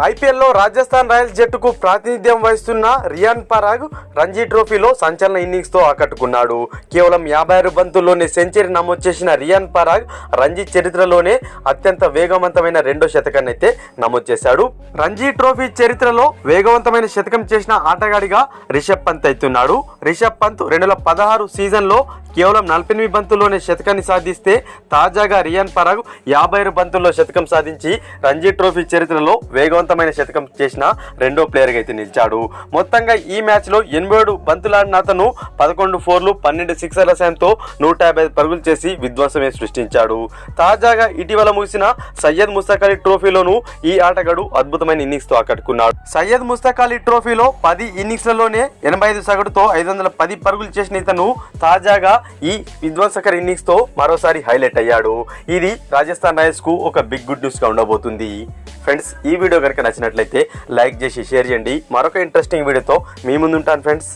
ఐపీఎల్లో రాజస్థాన్ రాయల్స్ జట్టుకు ప్రాతినిధ్యం వహిస్తున్న రియాన్ పరాగ్ రంజీ ట్రోఫీలో సంచలన ఇన్నింగ్స్తో ఆకట్టుకున్నాడు. కేవలం యాభై ఆరు బంతుల్లోనే సెంచరీ నమోదు చేసిన రియాన్ పరాగ్ రంజీ చరిత్రలోనే అత్యంత వేగవంతమైన రెండో శతకాన్ని అయితే నమోదు చేశాడు. రంజీ ట్రోఫీ చరిత్రలో వేగవంతమైన శతకం చేసిన ఆటగాడిగా రిషబ్ పంత్ అవుతున్నాడు. రిషబ్ పంత్ రెండు వేల పదహారు సీజన్లో కేవలం నలభై ఎనిమిది బంతుల్లోనే శతకాన్ని సాధిస్తే తాజాగా రియాన్ పరాగ్ యాభై ఆరు బంతుల్లో శతకం సాధించి రంజీ ట్రోఫీ చరిత్రలో వేగవంతమైన శతకం చేసిన రెండో ప్లేయర్గా అయితే నిలిచాడు. మొత్తంగా ఈ మ్యాచ్లో ఎనభై ఏడు బంతులాడిన అతను పదకొండు ఫోర్లు పన్నెండు సిక్సర్ల సాయంతో నూట యాభై ఐదు పరుగులు చేసి విధ్వంసమే సృష్టించాడు. తాజాగా ఇటీవల ముగిసిన సయ్యద్ ముస్తాక్ అలీ ట్రోఫీలోనూ ఈ ఆటగాడు అద్భుతమైన ఇన్నింగ్స్తో ఆకట్టుకున్నాడు. సయ్యద్ ముస్తాక్ అలీ ట్రోఫీలో పది ఇన్నింగ్స్లలోనే ఎనభై ఐదు సగటుతో ఐదు వందల పది పరుగులు చేసిన ఇతను తాజాగా ఈ విధ్వంసకర ఇన్నింగ్స్తో మరోసారి హైలైట్ అయ్యాడు. ఇది రాజస్థాన్ రాయల్స్కు ఒక బిగ్ గుడ్ న్యూస్గా ఉండబోతుంది. ఫ్రెండ్స్ ఈ వీడియో కనుక నచ్చినట్లయితే లైక్ చేసి షేర్ చేయండి. మరొక ఇంట్రెస్టింగ్ వీడియోతో మీ ముందుంటాను ఫ్రెండ్స్.